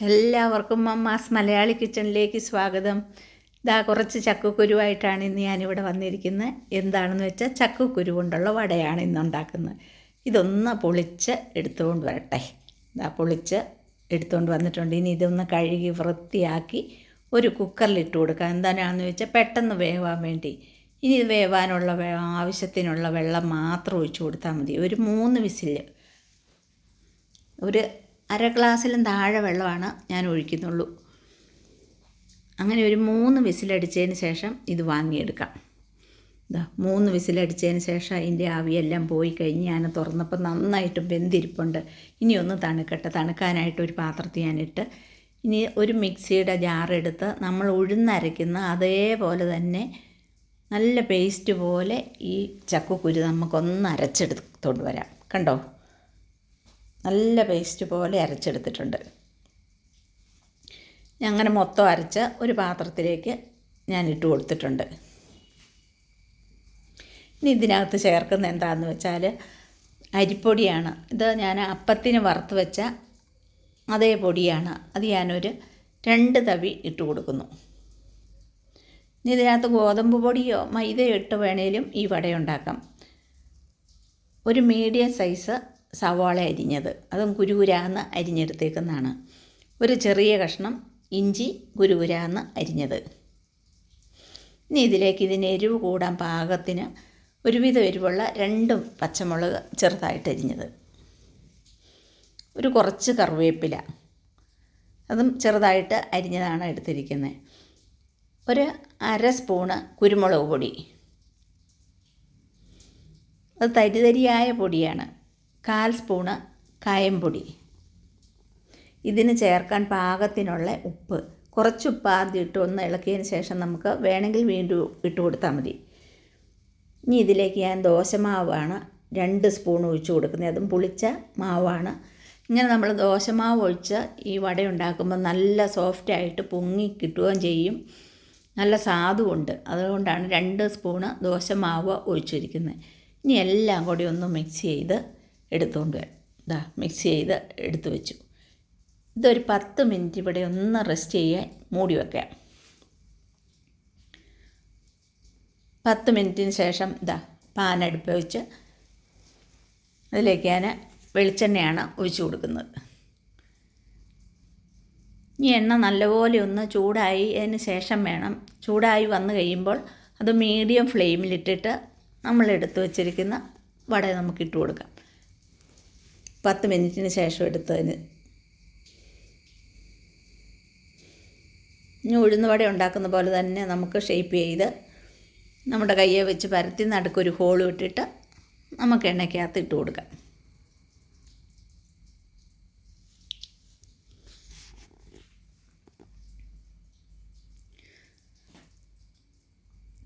എല്ലാവർക്കും മമ്മാസ് മലയാളി കിച്ചണിലേക്ക് സ്വാഗതം. ഇതാ കുറച്ച് ചക്കക്കുരുവായിട്ടാണ് ഇന്ന് ഞാനിവിടെ വന്നിരിക്കുന്നത്. എന്താണെന്ന് വെച്ചാൽ ചക്കക്കുരു കൊണ്ടുള്ള വടയാണ് ഇന്ന് ഉണ്ടാക്കുന്നത്. ഇതൊന്ന് പൊളിച്ച് എടുത്തുകൊണ്ട് വരട്ടെ. ഇതാ പൊളിച്ച് എടുത്തുകൊണ്ട് വന്നിട്ടുണ്ട്. ഇനി ഇതൊന്ന് കഴുകി വൃത്തിയാക്കി ഒരു കുക്കറിലിട്ട് കൊടുക്കാം. എന്താണെന്ന് വെച്ചാൽ പെട്ടെന്ന് വേവാൻ വേണ്ടി. ഇനി ഇത് വേവാനുള്ള ആവശ്യത്തിനുള്ള വെള്ളം മാത്രം ഒഴിച്ചു കൊടുത്താൽ മതി. ഒരു മൂന്ന് വിസിൽ. ഒരു അര ഗ്ലാസ്സിലും താഴെ വെള്ളമാണ് ഞാൻ ഒഴിക്കുന്നുള്ളൂ. അങ്ങനെ ഒരു മൂന്ന് വിസിലടിച്ചതിന് ശേഷം ഇത് വാങ്ങിയെടുക്കാം. ഇതാ മൂന്ന് വിസിലടിച്ചതിന് ശേഷം അതിന്റെ ആവിയെല്ലാം പോയി കഴിഞ്ഞ് ഞാൻ തുറന്നപ്പോൾ നന്നായിട്ട് വെന്തിരിപ്പുണ്ട്. ഇനി ഒന്ന് തണുക്കട്ടെ. തണുക്കാനായിട്ട് ഒരു പാത്രത്തിൽ ഞാനിട്ട് ഇനി ഒരു മിക്സിയുടെ ജാറെടുത്ത് നമ്മൾ ഉഴുന്നരയ്ക്കുന്ന അതേപോലെ തന്നെ നല്ല പേസ്റ്റ് പോലെ ഈ ചക്കക്കുരു നമുക്കൊന്ന് അരച്ചെടുത്തോണ്ട് വരാം. കണ്ടോ? നല്ല പേസ്റ്റ് പോലെ അരച്ചെടുത്തിട്ടുണ്ട്. ഞാൻ അങ്ങനെ മൊത്തം അരച്ച ഒരു പാത്രത്തിലേക്ക് ഞാൻ ഇട്ട് കൊടുത്തിട്ടുണ്ട്. ഇനി ഇതിനകത്ത് ചേർക്കുന്ന എന്താണെന്ന് വെച്ചാൽ അരിപ്പൊടിയാണ്. ഇത് ഞാൻ അപ്പത്തിന് വറുത്ത് വെച്ച അതേ പൊടിയാണ്. അത് ഞാനൊരു രണ്ട് തവി ഇട്ട് കൊടുക്കുന്നു. ഇനി ഇതിനകത്ത് ഗോതമ്പ് പൊടിയോ മൈദയോ ഇട്ട് വേണേലും ഈ വട ഉണ്ടാക്കാം ഒരു മീഡിയം സൈസ് സവാള അരിഞ്ഞത്. അതും കുരുകുരാന്ന് അരിഞ്ഞെടുത്തേക്കുന്നതാണ്. ഒരു ചെറിയ കഷ്ണം ഇഞ്ചി കുരുകുരാന്ന് അരിഞ്ഞത്. ഇനി ഇതിലേക്ക് ഇതിന് എരിവ് കൂടാൻ പാകത്തിന് ഒരുവിധം എരിവുള്ള രണ്ടും പച്ചമുളക് ചെറുതായിട്ട് അരിഞ്ഞത്. ഒരു കുറച്ച് കറിവേപ്പില. അതും ചെറുതായിട്ട് അരിഞ്ഞതാണ് എടുത്തിരിക്കുന്നത്. ഒരു അര സ്പൂണ് കുരുമുളക് പൊടി. അത് തരിതരിയായ പൊടിയാണ്. കാൽ സ്പൂണ് കായംപൊടി. ഇതിന് ചേർക്കാൻ പാകത്തിനുള്ള ഉപ്പ്. കുറച്ച് ഉപ്പ് ആദ്യം ഇട്ട് ഒന്ന് ഇളക്കിയതിന് ശേഷം നമുക്ക് വേണമെങ്കിൽ വീണ്ടും ഇട്ട് കൊടുത്താൽ മതി. ഇനി ഇതിലേക്ക് ഞാൻ ദോശമാവാണ് രണ്ട് സ്പൂൺ ഒഴിച്ച് കൊടുക്കുന്നത്. അതും പുളിച്ച മാവാണ്. ഇങ്ങനെ നമ്മൾ ദോശമാവ് ഒഴിച്ച് ഈ വട ഉണ്ടാക്കുമ്പോൾ നല്ല സോഫ്റ്റായിട്ട് പൊങ്ങി കിട്ടുകയും ചെയ്യും. നല്ല സാധുവുണ്ട് അതുകൊണ്ടാണ് രണ്ട് സ്പൂണ് ദോശമാവ് ഒഴിച്ചിരിക്കുന്നത്. ഇനി എല്ലാം കൂടി ഒന്ന് മിക്സ് ചെയ്ത് എടുത്തുകൊണ്ട് ഇതാ മിക്സ് ചെയ്ത് എടുത്തു വെച്ചു. ഇതൊരു പത്ത് മിനിറ്റ് ഇവിടെ ഒന്ന് റെസ്റ്റ് ചെയ്യാൻ മൂടി വെക്കാം. പത്ത് മിനിറ്റിന് ശേഷം ഇതാ പാൻ അടുപ്പ് വെച്ച് അതിലേക്ക് ഞാൻ വെളിച്ചെണ്ണയാണ് ഒഴിച്ചു കൊടുക്കുന്നത്. ഈ എണ്ണ നല്ലപോലെ ഒന്ന് ചൂടായി അതിന് ശേഷം വേണം. ചൂടായി വന്നു കഴിയുമ്പോൾ അത് മീഡിയം ഫ്ലെയിമിലിട്ടിട്ട് നമ്മൾ എടുത്തു വച്ചിരിക്കുന്ന വട നമുക്ക് ഇട്ട് കൊടുക്കാം. പത്ത് മിനിറ്റിന് ശേഷം എടുത്തതിന്. ഇനി ഉഴുന്ന് വട ഉണ്ടാക്കുന്ന പോലെ തന്നെ നമുക്ക് ഷേപ്പ് ചെയ്ത് നമ്മുടെ കയ്യെ വെച്ച് പരത്തി നടുക്കൊരു ഹോൾ ഇട്ടിട്ട് നമുക്ക് എണ്ണയ്ക്കകത്ത് ഇട്ട് കൊടുക്കാം.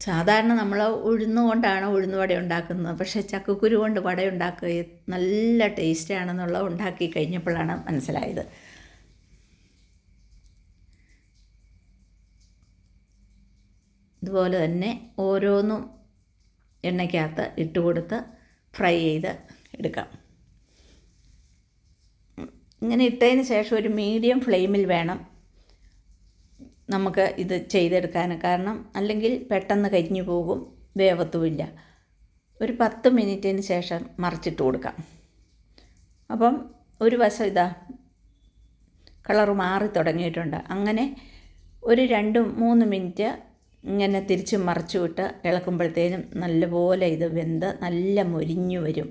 സാധാരണ നമ്മൾ ഉഴുന്ന് കൊണ്ടാണ് ഉഴുന്ന് വട ഉണ്ടാക്കുന്നത്. പക്ഷേ ചക്കക്കുരു കൊണ്ട് വട ഉണ്ടാക്കുക നല്ല ടേസ്റ്റാണെന്നുള്ള ഉണ്ടാക്കി കഴിഞ്ഞപ്പോഴാണ് മനസ്സിലായത്. ഇതുപോലെ തന്നെ ഓരോന്നും എണ്ണയ്ക്കകത്ത് ഇട്ട് കൊടുത്ത് ഫ്രൈ ചെയ്ത് എടുക്കാം. ഇങ്ങനെ ഇട്ടതിന് ശേഷം ഒരു മീഡിയം ഫ്ലെയിമിൽ വേണം നമുക്ക് ഇത് ചെയ്തെടുക്കാൻ കാരണം അല്ലെങ്കിൽ പെട്ടെന്ന് കരിഞ്ഞു പോകും വേവത്തുമില്ല. ഒരു പത്ത് മിനിറ്റിന് ശേഷം മറിച്ചിട്ട് കൊടുക്കാം. അപ്പം ഒരു വശം ഇതാ കളർ മാറി തുടങ്ങിയിട്ടുണ്ട്. അങ്ങനെ ഒരു രണ്ട് മൂന്ന് മിനിറ്റ് ഇങ്ങനെ തിരിച്ച് മറിച്ചു വിട്ട് ഇളക്കുമ്പോഴത്തേനും നല്ലപോലെ ഇത് വെന്ത് നല്ല മൊരിഞ്ഞു വരും.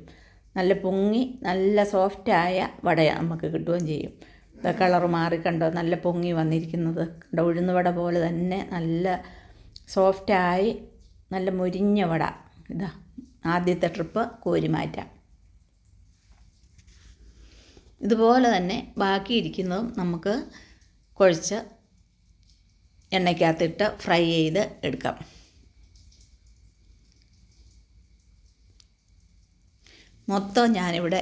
നല്ല പൊങ്ങി നല്ല സോഫ്റ്റായ വട നമുക്ക് കിട്ടുകയും ചെയ്യും. കളർ കണ്ടോ? നല്ല പൊങ്ങി വന്നിരിക്കുന്നത്. കണ്ടോ? ഉഴുന്ന് വട പോലെ തന്നെ നല്ല സോഫ്റ്റായി നല്ല മുരിഞ്ഞ വട. ഇതാ ആദ്യത്തെ ട്രിപ്പ് കോരി മാറ്റാം ഇതുപോലെ തന്നെ ബാക്കിയിരിക്കുന്നതും നമുക്ക് കുഴച്ച് എണ്ണയ്ക്കകത്തിട്ട് ഫ്രൈ ചെയ്ത് എടുക്കാം. മൊത്തം ഞാനിവിടെ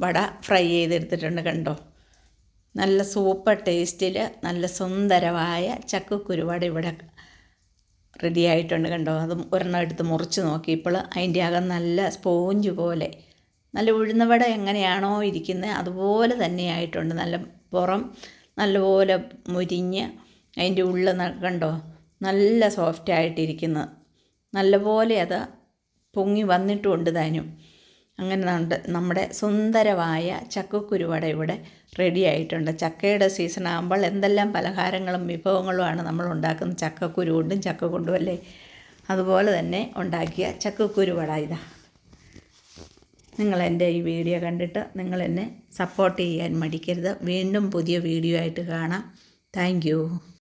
വട ഫ്രൈ ചെയ്തെടുത്തിട്ടുണ്ട് കണ്ടോ? നല്ല സൂപ്പർ ടേസ്റ്റിൽ നല്ല സുന്ദരമായ ചക്കക്കുരുവട ഇവിടെ റെഡി ആയിട്ടുണ്ട് കണ്ടോ? അതും ഒരെണ്ണം എടുത്ത് മുറിച്ച് നോക്കിയപ്പോൾ അതിന്റെ അകം നല്ല സ്പോഞ്ച് പോലെ. നല്ല ഉഴുന്നവട എങ്ങനെയാണോ ഇരിക്കുന്നത് അതുപോലെ തന്നെ ആയിട്ടുണ്ട്. നല്ല പുറം നല്ലപോലെ മുരിഞ്ഞ് അതിന്റെ ഉള്ളിൽ കണ്ടോ? നല്ല സോഫ്റ്റായിട്ടിരിക്കുന്നത് നല്ലപോലെ അത് പൊങ്ങി വന്നിട്ടുമുണ്ട് താനും അങ്ങനെ നമ്മുടെ സുന്ദരമായ ചക്കക്കുരുവട ഇവിടെ റെഡി ആയിട്ടുണ്ട് ചക്കയുടെ സീസൺ ആകുമ്പോൾ എന്തെല്ലാം പലഹാരങ്ങളും വിഭവങ്ങളുമാണ് നമ്മൾ ഉണ്ടാക്കുന്നത്. ചക്കക്കുരു കൊണ്ടും ചക്ക കൊണ്ടും അല്ലേ? അതുപോലെ തന്നെ ഉണ്ടാക്കിയ ചക്കക്കുരുവട ഇതാ. നിങ്ങൾ എന്റെ ഈ വീഡിയോ കണ്ടിട്ട് നിങ്ങൾ എന്നെ സപ്പോർട്ട് ചെയ്യാൻ മടിക്കരുത്. വീണ്ടും പുതിയ വീഡിയോ ആയിട്ട് കാണാം. താങ്ക്